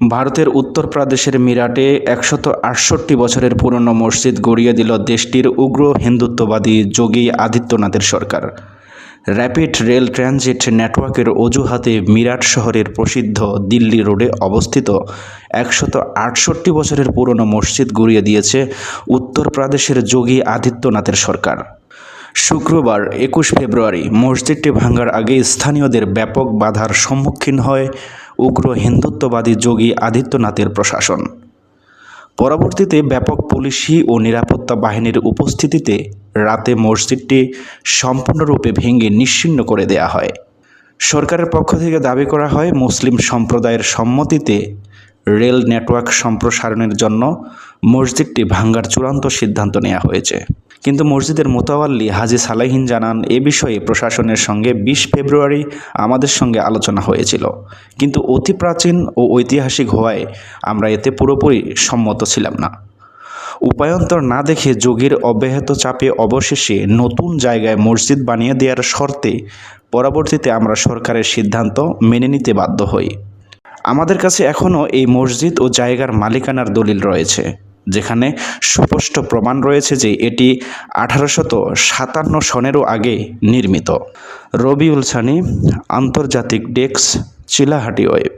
ভারতের উত্তরপ্রদেশের মিরাটে একশত আটষট্টি বছরের পুরনো মসজিদ গড়িয়ে দিল দেশটির উগ্র হিন্দুত্ববাদী যোগী আদিত্যনাথের সরকার। র্যাপিড রেল ট্রানজিট নেটওয়ার্কের অজুহাতে মিরাট শহরের প্রসিদ্ধ দিল্লি রোডে অবস্থিত একশত আটষট্টি বছরের পুরনো মসজিদ গড়িয়ে দিয়েছে উত্তরপ্রদেশের যোগী আদিত্যনাথের সরকার। শুক্রবার একুশ ফেব্রুয়ারি মসজিদটি ভাঙার আগে স্থানীয়দের ব্যাপক বাধার সম্মুখীন হয় উগ্র হিন্দুত্ববাদী যোগী আদিত্যনাথের প্রশাসন। পরবর্তীতে ব্যাপক পুলিশি ও নিরাপত্তা বাহিনীর উপস্থিতিতে রাতে মসজিদটি সম্পূর্ণরূপে ভেঙে নিশ্চিহ্ন করে দেয়া হয়। সরকারের পক্ষ থেকে দাবি করা হয়, মুসলিম সম্প্রদায়ের সম্মতিতে রেল নেটওয়ার্ক সম্প্রসারণের জন্য মসজিদটি ভাঙ্গার চূড়ান্ত সিদ্ধান্ত নেওয়া হয়েছে। কিন্তু মসজিদের মোতাওয়াল্লি হাজি সালাহিন জানান, এ বিষয়ে প্রশাসনের সঙ্গে বিশ ফেব্রুয়ারি আমাদের সঙ্গে আলোচনা হয়েছিল। কিন্তু অতি প্রাচীন ও ঐতিহাসিক হওয়ায় আমরা এতে পুরোপুরি সম্মত ছিলাম না। উপায়ন্তর না দেখে যোগীর অব্যাহত চাপে অবশেষে নতুন জায়গায় মসজিদ বানিয়ে দেওয়ার শর্তে পরবর্তীতে আমরা সরকারের সিদ্ধান্ত মেনে নিতে বাধ্য হই। আমাদের কাছে এখনও এই মসজিদ ও জায়গার মালিকানার দলিল রয়েছে। যেখানে সুস্পষ্ট প্রমাণ রয়েছে যে এটি আঠারোশত সাতান্ন সনেরও আগে নির্মিত। রবিউল সানি, আন্তর্জাতিক ডেস্ক, চিলাহাটি ওয়েব।